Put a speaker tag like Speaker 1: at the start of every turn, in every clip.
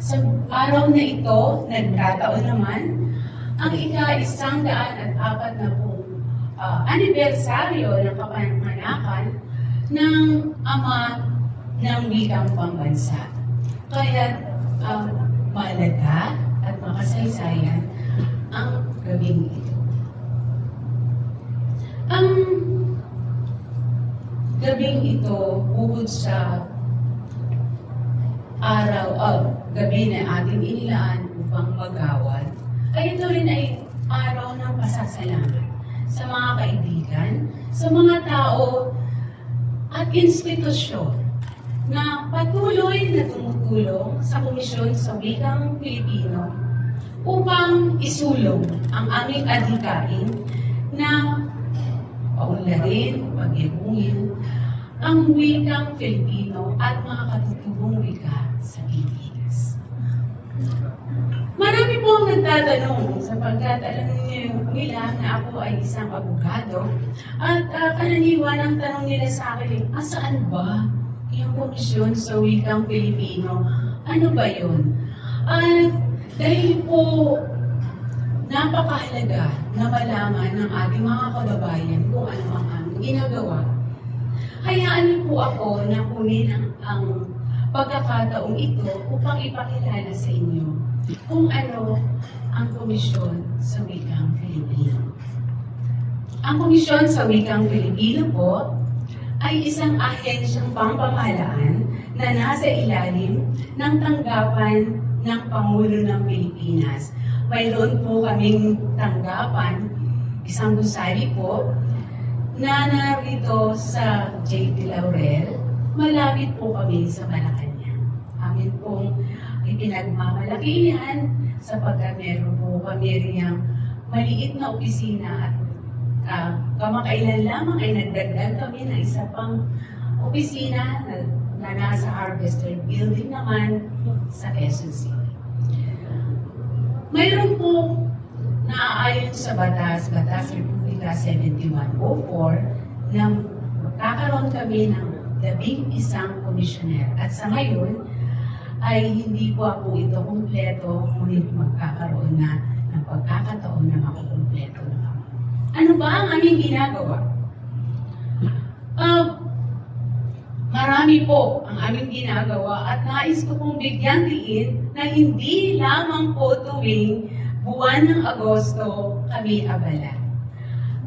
Speaker 1: Sa araw na ito, nagkataon naman, ang ika-isang daan at apat na pong ah, anibersaryo ng kapanganakan ng ama ng wikang pambansa. Kaya uh, malaga at makasaysayan ang gabing ito. Ang gabing ito, bukod sa araw o gabi na ating inilaan upang magawad, ay ito rin ay araw ng pasasalamat sa mga kaibigan, sa mga tao at institusyon na patuloy na tumutulong sa Komisyon sa Wikang Pilipino upang isulong ang aming adhikain na paunlarin, pagyabungin ang wikang Filipino at mga katutubong wika sa Pilipinas. Marami po ang nagtatanong sapagkat alam nila na ako ay isang abogado at uh, karaniwan ang tanong nila sa akin, asaan ba yung komisyon sa wikang Pilipino? Ano ba yun? At dahil po napakahalaga na malaman ng ating mga kababayan kung ano ang ginagawa. Hayaan niyo po ako na kunin ang, ang pagkakataong ito upang ipakilala sa inyo kung ano ang Komisyon sa Wikang Filipino. Ang Komisyon sa Wikang Filipino po ay isang ahensyang pampamahalaan na nasa ilalim ng tanggapan ng Pangulo ng Pilipinas. Mayroon po kaming tanggapan, isang gusali po, na narito sa J.P. Laurel, malapit po kami sa Malacanang. Amin pong ipinagmamalaki yan sapagkat meron po kami riyang maliit na opisina at ah, kamakailan lamang ay nagdagdag kami ng isa pang opisina na, na nasa Harvester Building naman sa Quezon City. Mayroon po naaayon sa batas, Batas Republika 7104, na magkakaroon kami ng labing isang komisyoner. At sa ngayon, ay hindi po ako ito kumpleto, ngunit magkakaroon na ng pagkakataon na makukumpleto na ako. Ano ba ang aming ginagawa? Ah, marami po ang aming ginagawa at nais ko pong bigyan diin na hindi lamang po tuwing buwan ng Agosto kami abala.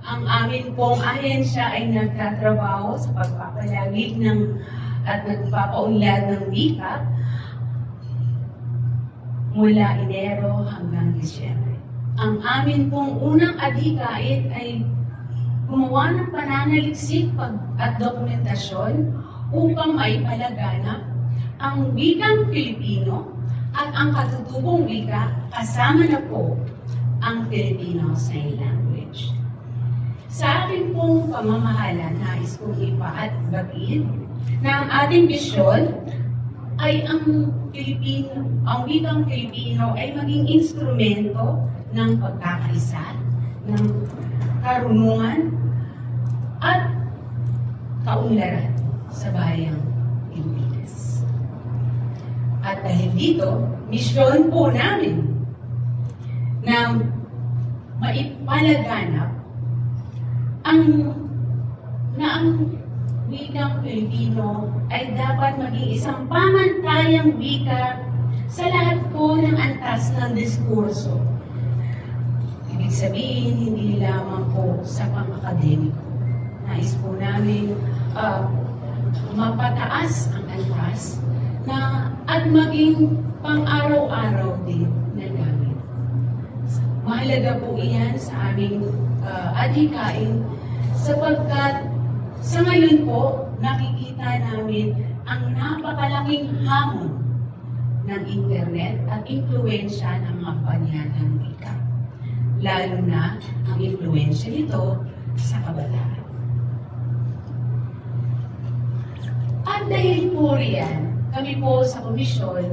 Speaker 1: Ang amin pong ahensya ay nagtatrabaho sa pagpapalagig ng at nagpapaunlad ng wika mula Enero hanggang Disyembre. Ang amin pong unang adhikain ay gumawa ng pananaliksik pag at dokumentasyon upang maipalaganap ang wikang Filipino at ang katutubong wika kasama na po ang Filipino Sign Language. Sa ating pong pamamahala, nais kong ipaatbagin na ang ating bisyon ay ang Pilipino, ang wikang Pilipino ay maging instrumento ng pagkakaisa, ng karunungan at kaunlaran sa bayang Pilipinas. At dahil dito, misyon po namin na maipalaganap ang na ang wikang Pilipino ay dapat maging isang pamantayang wika sa lahat po ng antas ng diskurso. Ibig sabihin, hindi lamang po sa pang-akademiko. Nais po namin ah, mapataas ang antas na at maging pang-araw-araw din na gamit. Mahalaga po iyan sa aming uh, adhikain sapagkat sa ngayon po, nakikita namin ang napakalaking hamon ng internet at impluensya ng mga panyagang wika. Lalo na ang impluensya nito sa kabataan. At dahil po riyan, kami po sa komisyon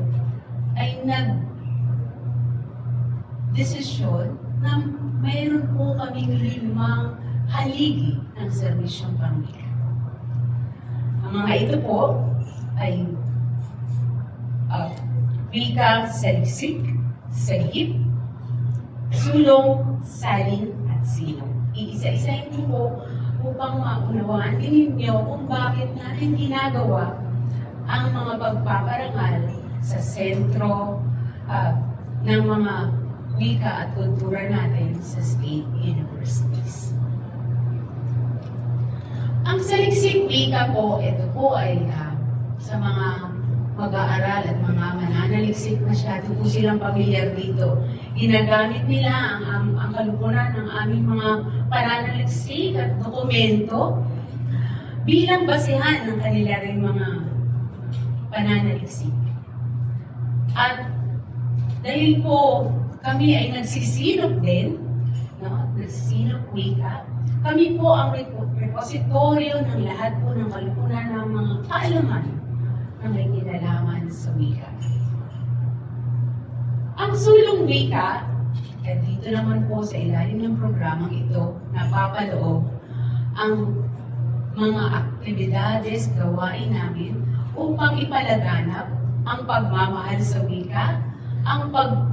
Speaker 1: ay nag desisyon na mayroon po kaming limang haligi ng serbisyong pamilya. Ang mga ito po ay uh, wika, saliksik, sagip, sulong, salin, at silong. Iisa-isahin ko po upang maunawaan din ninyo kung bakit natin ginagawa ang mga pagpaparangal sa sentro ah, ng mga wika at kultura natin sa state universities. Ang saliksik wika po, ito po ay ah, sa mga mag-aaral at mga mananaliksik, masyado po silang pamilyar dito. Ginagamit nila ang, ang, ang kalupunan ng aming mga pananaliksik at dokumento bilang basehan ng kanila rin mga pananaliksik. At dahil po kami ay nagsisilop din, no? nagsisilop wika, kami po ang repo- repositoryo ng lahat po ng kalupunan ng mga kaalaman na may kinalaman sa wika. Ang sulong wika, at dito naman po sa ilalim ng programang ito, napapaloob ang mga aktibidades, gawain namin upang ipalaganap ang pagmamahal sa wika, ang pag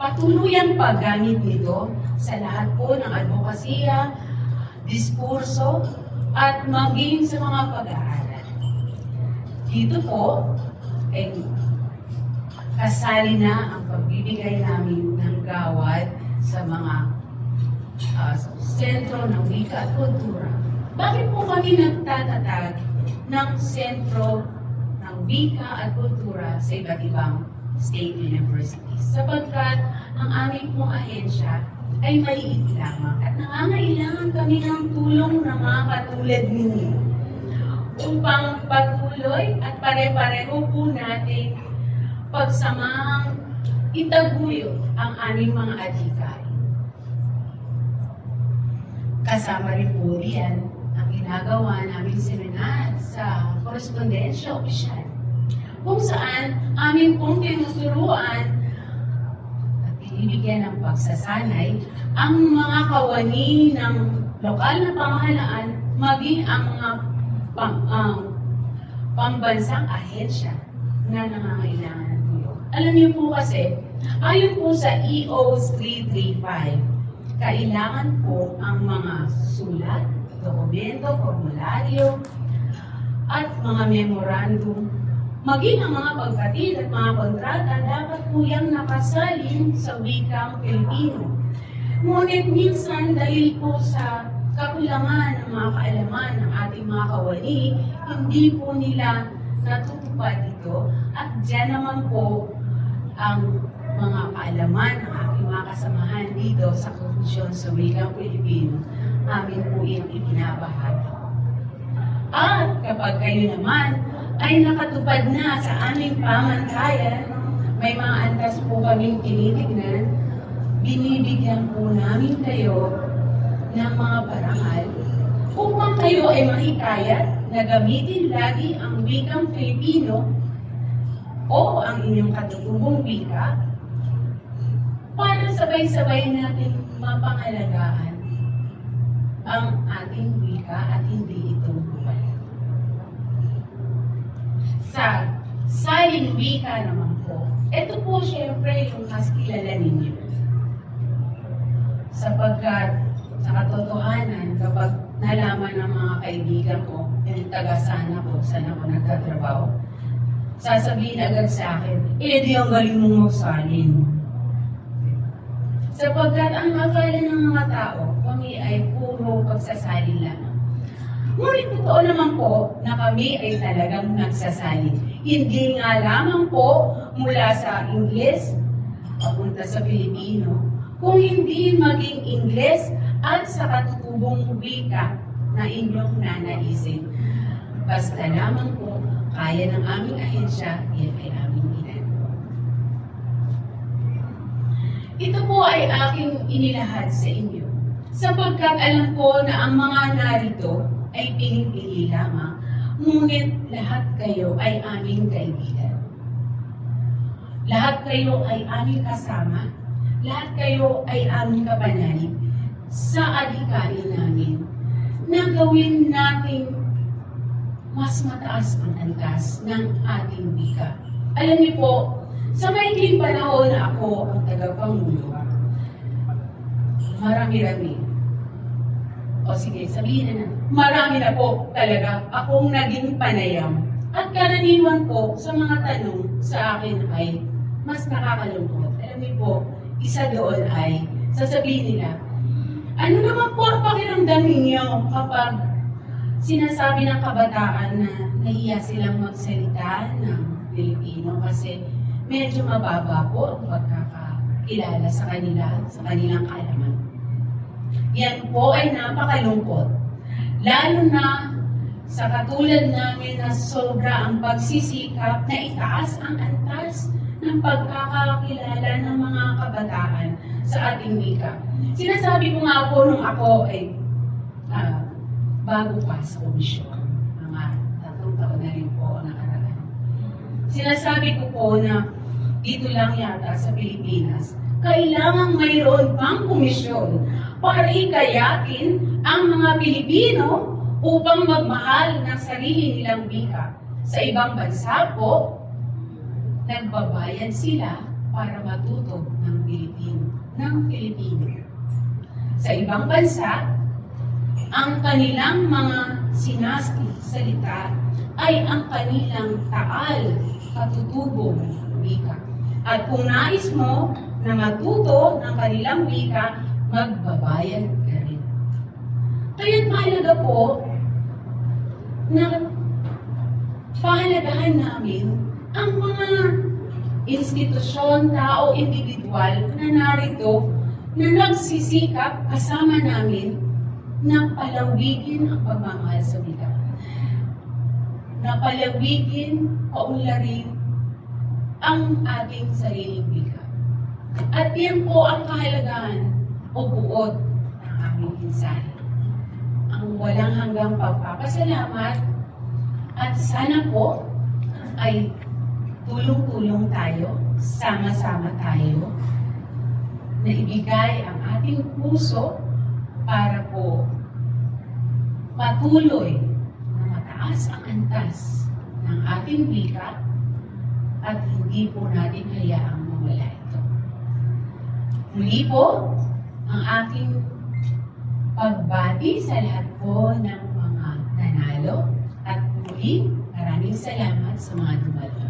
Speaker 1: patuluyang paggamit nito sa lahat po ng advokasya, diskurso, at maging sa mga pag-aaral. Dito po, ay kasali na ang pagbibigay namin ng gawad sa mga ah, sentro ng wika at kultura. Bakit po kami nagtatatag ng sentro ng wika at kultura sa iba't ibang state universities? Sapagkat ang aming pong ahensya ay maliit lamang at nangangailangan kami ng tulong ng mga katulad ninyo upang patuloy at pare-pareho po natin pagsamahang itaguyod ang aming mga adhikay. Kasama rin po riyan ang ginagawa namin seminar sa korespondensya opisyal kung saan amin pong tinuturuan at binibigyan ng pagsasanay ang mga kawani ng lokal na pamahalaan maging ang mga pang, ang pambansang ahensya na nangangailangan ng tulong. Alam niyo po kasi, ayon po sa E EOS 335, kailangan po ang mga sulat, dokumento, formularyo, at mga memorandum, maging ang mga pagkatid at mga kontrata, dapat po yung nakasalin sa wikang Pilipino. Ngunit minsan dahil po sa kakulangan ng mga kaalaman ng ating mga kawani, hindi po nila natutupad ito at dyan naman po ang mga kaalaman ng aking mga kasamahan dito sa Komisyon sa Wikang Pilipino, amin po yung ibinabahagi. At kapag kayo naman ay nakatupad na sa aming pamantayan, may mga antas po kaming tinitignan, binibigyan po namin kayo ng mga parangal upang kayo ay mahikayat na gamitin lagi ang wikang Filipino o ang inyong katutubong wika para sabay-sabay natin mapangalagaan ang ating wika at hindi ito bumalik. Sa salin wika naman po, ito po syempre yung mas kilala ninyo. Sapagkat sa katotohanan, kapag nalaman ng mga kaibigan ko, yung taga sana ko, saan ako nagtatrabaho, sasabihin agad sa akin, eh di ang galing mong magsalin. Sapagkat ang akala ng mga tao, kami ay puro pagsasalin lamang. Ngunit totoo naman po na kami ay talagang nagsasalin. Hindi nga lamang po mula sa Ingles, papunta sa Filipino, kung hindi maging Ingles at sa katutubong wika na inyong nanaisin. Basta lamang po, kaya ng aming ahensya, yan ay aming ginagawa. Ito po ay aking inilahad sa inyo, sapagkat alam ko na ang mga narito ay pinipili lamang, ngunit lahat kayo ay aming kaibigan. Lahat kayo ay aming kasama, lahat kayo ay aming kapananib sa adhikain namin na gawin nating mas mataas ang antas ng ating wika Alam niyo po, sa maikling panahon na ako ang tagapangulo, marami-rami. O sige, sabihin na. Marami na po talaga akong naging panayam. At karaniwan po sa mga tanong sa akin ay mas nakakalungkot. Alam niyo po, isa doon ay sasabihin nila, ano naman po ang pakiramdam ninyo kapag sinasabi ng kabataan na nahiya silang magsalita ng Pilipino kasi medyo mababa po ang pagkakakilala sa kanila, sa kanilang kaalaman. Yan po ay napakalungkot. Lalo na sa katulad namin na sobra ang pagsisikap na itaas ang antas ng pagkakakilala ng mga kabataan sa ating wika. Sinasabi ko nga po nung ako ay ah, bago pa sa komisyon, mga tatlong taon na rin po nakaraan. Sinasabi ko po na dito lang yata sa Pilipinas, kailangang mayroon pang komisyon para hikayatin ang mga Pilipino upang magmahal ng sarili nilang wika. Sa ibang bansa po, nagbabayad sila para matuto ng Pilipino, ng Pilipino. Sa ibang bansa, ang kanilang mga sinasli salita ay ang kanilang taal, katutubong wika. At kung nais mo na matuto ng kanilang wika, magbabayad ka rin. Kaya't mahalaga po na pahalagahan namin ang mga institusyon, tao, individual na narito na nagsisikap kasama namin na palawigin ang pagmamahal sa wika. Na palawigin, paunlarin ang ating sariling wika. At yan po ang kahalagahan o buod ng aming mensahe. Ang walang hanggang pagpapasalamat at sana po ay tulong-tulong tayo, sama-sama tayo, na ibigay ang ating puso para po patuloy na mataas ang antas ng ating wika at hindi po natin hayaang mawala ito. Muli po, ang aking pagbati sa lahat po ng mga nanalo at muli maraming salamat sa mga dumalo.